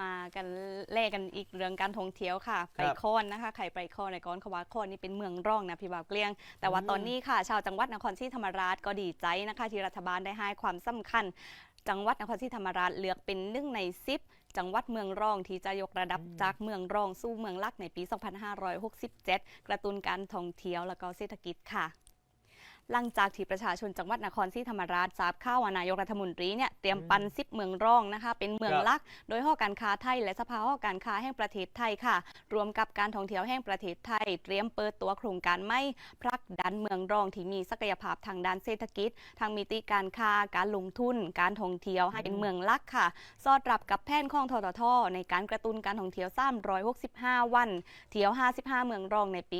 มากันเล่กันอีกเรื่องการท่องเที่ยวค่ะ ไปโค่นนะคะไข่ไปโค่นในก้อนขวาโค่นนี่เป็นเมืองร่องนะพี่บ่าวเกลียง แต่ว่าอืมตอนนี้ค่ะ ชาวจังหวัดนครศรีธรรมราชก็ดีใจนะคะ ที่รัฐบาลได้ให้ความสำคัญ จังหวัดนครศรีธรรมราชเลือกเป็นหนึ่งในซิปจังหวัดเมืองรองที่จะยกระดับจากเมืองรองสู่เมืองหลักในปี 2567 กระตุ้นการท่องเที่ยวและก็เศรษฐกิจค่ะ หลังจากที่ประชาชนจังหวัดนครศรีธรรมราชทราบข่าวว่านายกรัฐมนตรีเนี่ยเตรียมปันซิปเมืองรองนะคะ เป็นเมืองครับหลัก โดยหอการค้าไทย และสภาหอการค้าแห่งประเทศไทยค่ะ รวมกับการท่องเที่ยวแห่งประเทศไทย เตรียมเปิดตัวโครงการไม่ผลักดันเมืองรองที่มีศักยภาพทางด้านเศรษฐกิจ ทางมิติการค้าการลงทุน การท่องเที่ยวให้เป็นเมืองหลักค่ะ สอดรับกับแผนของทททในการกระตุ้นการท่องเที่ยว365 วัน เที่ยว 55 เมืองรองในปี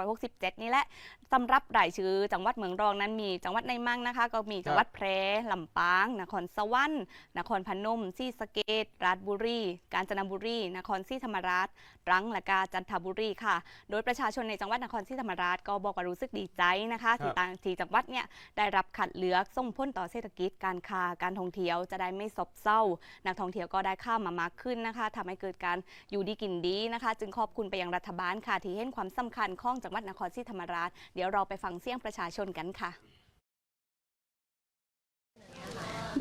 2567 นี่แหละสำหรับรายชื่อจังหวัดเมืองรองนั้นมีจังหวัดในมั่งนะคะ ก็มีจังหวัดแพร่ลำปาง นครสวรรค์นครพนมศรีสะเกษราชบุรี กาญจนบุรี นครศรีธรรมราชตรังและกาจันทบุรีค่ะ โดยประชาชนในจังหวัดนครศรีธรรมราชก็บอกว่ารู้สึกดีใจนะคะที่ต่างที่จังหวัดเนี่ยได้รับคัดเลือกส่งผลต่อเศรษฐกิจการค้าการท่องเที่ยวจะได้ไม่ซบเซานักท่องเที่ยวก็ได้เข้ามามากขึ้นนะคะทำให้เกิดการอยู่ดีกินดีนะคะ จึงขอบคุณไปยังรัฐบาลค่ะที่เห็นความสำคัญของจังหวัดนครศรีธรรมราช เดี๋ยวเราไปฟังเสียงประชาชนกันค่ะ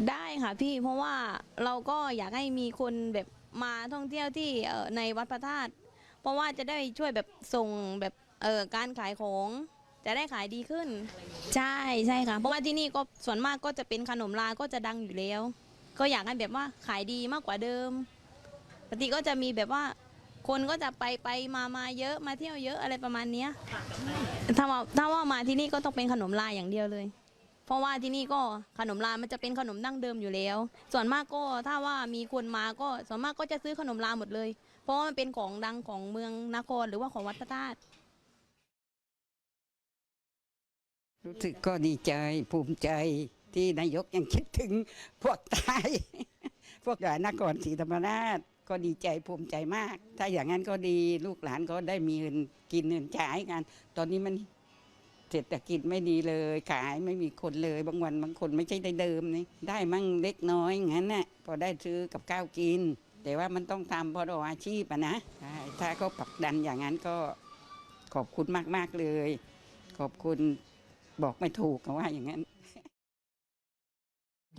ได้ค่ะพี่เพราะว่าเราก็อยากให้มีคนแบบมาท่องเที่ยวที่เอ่อในวัดพระธาตุเพราะว่าจะได้ช่วยแบบส่งแบบเอ่อการขายของ จะได้ขายดีขึ้น ใช่ใช่ค่ะ เพราะว่าที่นี่ก็ส่วนมากก็จะเป็นขนมลาก็จะดังอยู่แล้ว ก็อยากให้แบบว่าขายดีมากกว่าเดิมปกติก็จะมีแบบว่า คนก็จะไปไปมามาเยอะมาเที่ยวเยอะอะไรประมาณเนี้ยถ้าว่าถ้าว่ามาที่นี่ก็ต้องเป็นขนมลาอย่างเดียวเลย เพราะว่าที่นี่ก็ขนมลามันจะเป็นขนมดั้งเดิมอยู่แล้ว ส่วนมากก็ถ้าว่ามีคนมาก็ส่วนมากก็จะซื้อขนมลาหมดเลย เพราะว่ามันเป็นของดังของเมืองนครหรือว่าของวัดพระธาตุรู้สึกก็ดีใจภูมิใจที่นายกยังคิดถึงพวกตายพวกใหญ่นครศรีธรรมราช ก็ดีใจภูมิใจมาก ถ้าอย่างนั้นก็ดีลูกหลานก็ได้มีเงินกินเงินใช้กัน ตอนนี้มันเศรษฐกิจไม่ดีเลย ขายไม่มีคนเลยบางวันบางคนไม่ใช่ได้เดิมนี่ได้มั่งเล็กน้อยงั้นน่ะพอได้ซื้อกับข้าวกิน แต่ว่ามันต้องทำเพราะเราอาชีพอะนะใช่ถ้าเขาผลักดันอย่างนั้นก็ขอบคุณมากๆเลย ขอบคุณบอกไม่ถูกว่าอย่างนั้น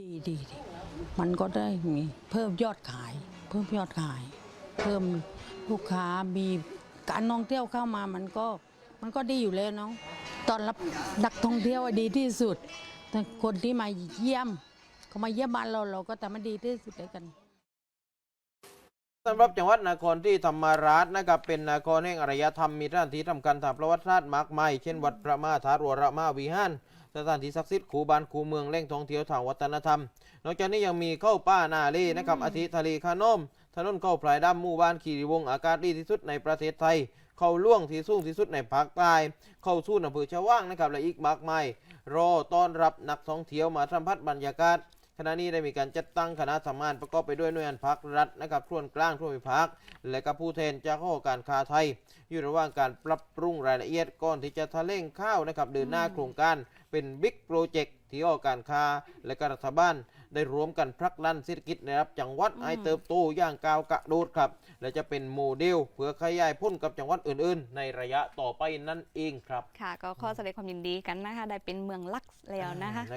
ดีดีดีมันก็ได้มีเพิ่มยอดขาย เพิ่มยอดขาย เพิ่มลูกค้ามีการท่องเที่ยวเข้ามามันก็มันก็ดีอยู่แล้วเนาะตอนรับนักท่องเที่ยวดีที่สุดแต่คนที่มาเยี่ยมเขามาเยี่ยมบ้านเราเราก็ทำให้ดีที่สุดด้วยกัน สำหรับจังหวัดนครที่ธรรมราชนะครับเป็นนครแห่งอารยธรรมมีสถานที่ทำการทางประวัติศาสตร์มากมายเช่นวัดพระมาธารวรมาวิหารสถานที่ศักดิ์สิทธิ์คูบานคูเมืองแหล่งท่องเที่ยวทางวัฒนธรรม นอกจากนี้ยังมีเข้าป้านาเลนะครับอาทิทะเลคานมถนนเข้าพลายดำหมู่บ้านขีรีวงอากาศดีที่สุดในประเทศไทย เข้าล่วงที่สูงที่สุดในภาคใต้เข้าสู่อำเภอชว่างนะครับและอีกมากมายรอต้อนรับนักท่องเที่ยวมาสัมผัสบรรยากาศ ขณะนี้ได้มีการจัดตั้งคณะทำงานประกอบไปด้วยหน่วยงานภาครัฐนะครับส่วนกลางส่วนภูมิภาคและก็ผู้แทนจากข้อการค้าไทย อยู่ระหว่างการปรับปรุงรายละเอียดก่อนที่จะทะเล่งข้าวนะครับเดินหน้าโครงการเป็นบิ๊กโปรเจกต์ที่อ้อการค้าและก็รัฐบาลได้รวมกันผลักดันเศรษฐกิจในระดับจังหวัดให้เติบโตอย่างก้าวกระโดดครับ และจะเป็นโมเดลเพื่อขยายพ้นกับจังหวัดอื่น ๆ ในระยะต่อไปนั่นเองครับ ค่ะ ก็ขอแสดงความยินดีกันนะคะ ได้เป็นเมืองหลักแล้วนะคะอ่า